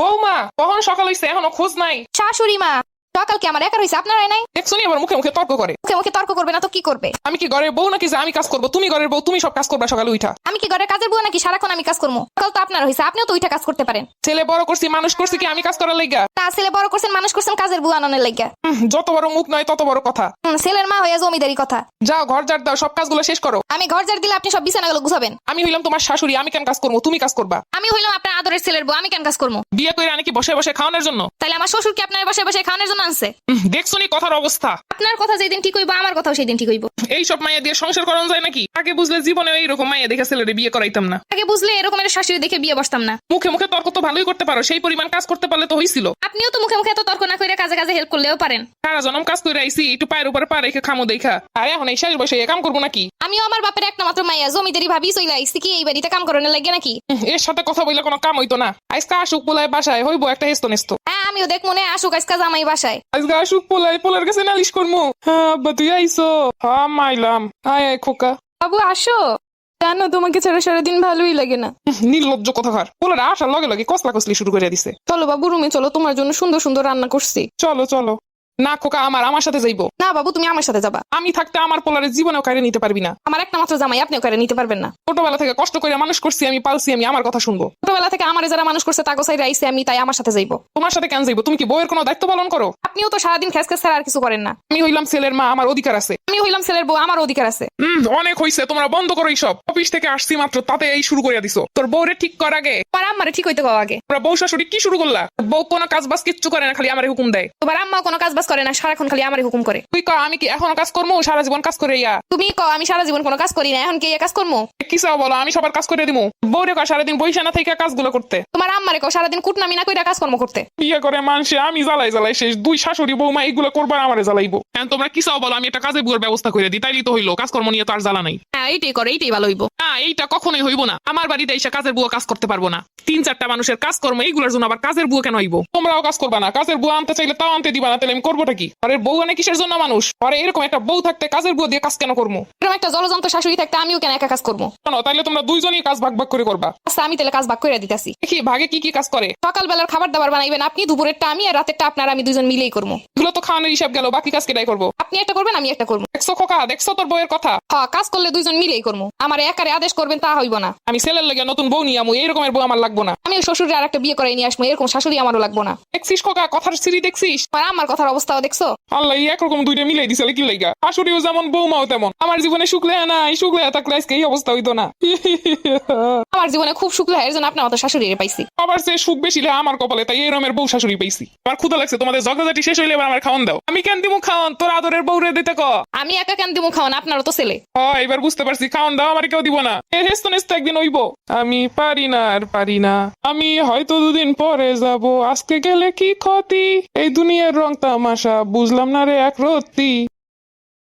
বৌমা কখন সকাল হইছে? এখনও খোঁজ নাই। শাশুড়ি মা। সকাল কি আমার একা রয়েছে আপনারাই নাই? দেখছ নি আবার মুখে মুখে তর্ক করে। মুখে মুখে তর্ক করবে না তো কি করবে? আমি কি ঘরের বউ নাকি যে আমি কাজ করব? তুমি ঘরের বউ তুমি সব কাজ করবা সকালে উঠা আমি কি ঘরের কাজের বুয়া নাকি সারাক্ষণ আমি কাজ করব? সকাল তো আপনার হয়েছে আপনিও তো উঠে কাজ করতে পারেন। ছেলে বড় করছি মানুষ করছি কি আমি কাজ করার লাইগা? তা ছেলে বড় করছেন মানুষ করছেন কাজের বুয়া আননের হুম, যত বড় মুখ নয় তত বড় কথা। ছেলের মা হয়ে জমিদারি কথা। যাও ঘর ঝাড় দাও সব কাজগুলো শেষ করো। আমি ঘর ঝাড় দিলে আপনি সব বিছানাগুলো গুছাবেন। আমি হইলাম তোমার শাশুড়ি আমি কেন কাজ করব? তুমি কাজ করবা। আমি হইলাম আপনার আদরের ছেলের বউ আমি কেন কাজ করব? বিয়ে করে আনি কি বসে বসে খাওয়ানোর জন্য? তাইলে আমার শ্বশুরকে আপনার বসে বসে খাওয়ানোর জন্য? আনছে দেখছ নি কথার অবস্থা? আপনার কথা যেদিন ঠিক হইব আমার কথাও সেই দিন ঠিক হইব। এই সব মাইয়া দিয়ে সংসার করানো যায় নাকি? আগে বুঝলে জীবনে এইরকম মাইয়া দেখে ছেলেরে বিয়ে করাইতাম না। আগে বুঝলে এরকম একটা শাশুড়ি দেখে বিয়ে বসতাম না। মুখে মুখে তর্ক তো ভালোই করতে পারো সেই পরিমাণ কাজ করতে পারলে তো হইছিল। আপনিও তো মুখে মুখে এত তর্ক না করে কাজে কাজে হেল্প করলেও পারেন। সারা জনম কাজ করে আইসি একটু পায়ের উপরে পা রেখে খামো দেখা। আর এখন এই শেষ বসে কাম করব নাকি? আমিও আমার বাপের একটা মাত্র মাইয়া জমিদারি ভাবি চলে আইসি কি এই বাড়িতে কাম করানো লাগে নাকি? এর সাথে কথা বললে কোনো কাম হইতো না। আজকে আসুক পোলায় বাসায় হইবো একটা হেস্ত নেস্ত। হ্যাঁ আমিও দেখ মনে আসুক আজকে জামাই বাসায়। আজকে আসুক পোলায় পোলার কাছে নালিশ করব হ্যাঁ আব্বা তুই আইসো। হ্যাঁ মাইলাম আয় আয় খোকা। বাবু আসো। জানো তোমাকে ছাড়া সারাদিন ভালোই লাগে না। নির্লজ্জ কথাকার পোলার আসার লগে লগে কসলা কসলি শুরু করে দিছে। চলো বাবু রুমে চলো তোমার জন্য সুন্দর সুন্দর রান্না করছি। চলো চলো। না খোকা আমার আমার সাথে যাইবো। না বাবু তুমি আমার সাথে যাবা। আমি থাকতে আমার পোলারের জীবনেও কারে নিতে পারবি না। আমার একটা মাত্র জামাই আপনিও করে নিতে পারবেন না। ছোটবেলা থেকে কষ্ট করে মানুষ করছি আমি পালছি আমি আমার কথা শুনব। ছোটবেলা থেকে আমার যারা মানুষ করছে তাকে সাইড আইসে আমি তাই আমার সাথে যাইবো। তোমার সাথে কেন যাইবো? তুমি কি বউয়ের কোনো দায়িত্ব পালন করো? আপনিও তো সারাদিন খেস খেস আর কিছু করেন না। আমি হইলাম ছেলের মা আমার অধিকার আছে। আমি হইলাম ছেলের বউ আমার অধিকার আছে। হুম অনেক হইছে তোমরা বন্ধ করো সব অফিস থেকে আসছি মাত্র তাতে এই শুরু করে দিছো। তোর বউরে ঠিক কর আগে। তোমার আম্মারে ঠিক হইতে কও আগে। তোমরা বউ শাশুড়ি কি শুরু করলা? বউ কোনো কাজ বাজ কিচ্ছু করে না খালি আমার হুকুম দেয়। তোমার আম্মা কোনো কাজ বাজ করে না সারাক্ষণ খালি আমারই হুকুম করে। তুই ক আমি কি এখনও কাজ করব সারা জীবন কাজ করে ইয়া। তুমি কও আমি সারা জীবন কোনো কাজ করি না এখন কি ইয়া কাজ করব কি চাও বলো? আমি সবার কাজ করে দিবো বউরে কয় সারাদিন বইসা না থেকে কাজগুলো করতে। তোমার আম্মারে কও সারাদিন কুটনামি না কইরা কাজকর্ম করতে। বিয়ে করে মানুষে আমি জ্বালাই জ্বালাই শেষ। দুই শাশুড়ি বৌমা এগুলো করবার আমারে জ্বালাইবো। এখন তোমরা কি চাও বলো? আমি একটা কাজে বুয়ার ব্যবস্থা করে দিই তাইলে তো হইল। কাজকর্ম নিয়ে তো আর জ্বালা নাই। হ্যাঁ এইটাই করে এইটাই ভালো হইব। না এইটা কখনোই হইব না। আমার বাড়িতে এসে কাজের বুয়া কাজ করতে পারব না। তিন চারটা মানুষের কাজকর্ম এইগুলোর জন্য আবার কাজের বুয়া কেন হইব? তোমরাও কাজ করবা না। কাজের বুয়া আনতে চাইলে তাও আনতে দিবা না। তাহলে আমি করবোটা কি? আরে বউ আনে কিসের জন্য মানুষ? আরে এরকম একটা বউ থাকতে কাজের বুয়া দিয়ে কাজ কেন করব? এরকম একটা জলযন্ত্র শাশুড়ি থাকতে আমিও কেন একা কাজ করব? শোনো তাইলে তোমরা দুইজনই কাজ ভাগ ভাগ করে করবা। আচ্ছা আমি তাহলে কাজ ভাগ করে দিতেছি। দেখি ভাগে কি কি কাজ করে? সকালবেলার খাবার দাবার বানাইবেন আপনি দুপুরেরটা আমি আর রাতেরটা আপনার আমি দুজন মিলেই করব। এগুলো তো খাওয়ানোর হিসাব গেল বাকি কাজ কেটাই করব? আপনি একটা করবেন আমি একটা করব। দেখছ খোকা দেখছ তোর বউয়ের কথা? হ্যাঁ কাজ করলে দুইজন মিলেই করব। আমার একারে আদেশ করবেন তা হইব না। আমি ছেলের লেগে নতুন বউ নিয়ে আমু এইরকমের বউ আমার লাগবো না। আমি শ্বশুরে আর একটা বিয়ে করে নিয়ে আসব এরকম শাশুড়ি আমারও লাগবো না। দেখছিস খোকা কথার সিঁড়ি দেখছিস? আর আমার কথার অবস্থাও দেখছ? আল্লাহ একরকম দুইটা মিলাই দিছে কি লাইগা? শাশুড়িও যেমন বৌমাও তেমন। আমার জীবনে শুক্লে নাই শুক্লে থাকলে আজকে এই অবস্থা হইতো না। আমার জীবনে খুব সুখ লাগে এর জন্য আপনার মতো শাশুড়ি পাইছি। আবার সে সুখ বেশি লে আমার কপালে তাই এই রমের বউ শাশুড়ি পাইছি। আমার ক্ষুদা লাগছে তোমাদের ঝগড়াঝাটি শেষ হইলে এবার আমার খাওয়ান দাও। আমি কেন দিমু খাওয়ান? তোর আদরের বউরে দিতে ক। আমি একা কেন দিমু খাওয়ান? আপনারও তো ছেলে। হয় এবার বুঝতে পারছি খাওয়ান দাও আমার কেউ দিব না। এ হেস্ত নেস্ত একদিন হইব। আমি পারি না আর পারি না। আমি হয়তো দুদিন পরে যাব। আজকে গেলে কি ক্ষতি? এই দুনিয়ার রং তামাশা বুঝলাম না রে এক রত্তি।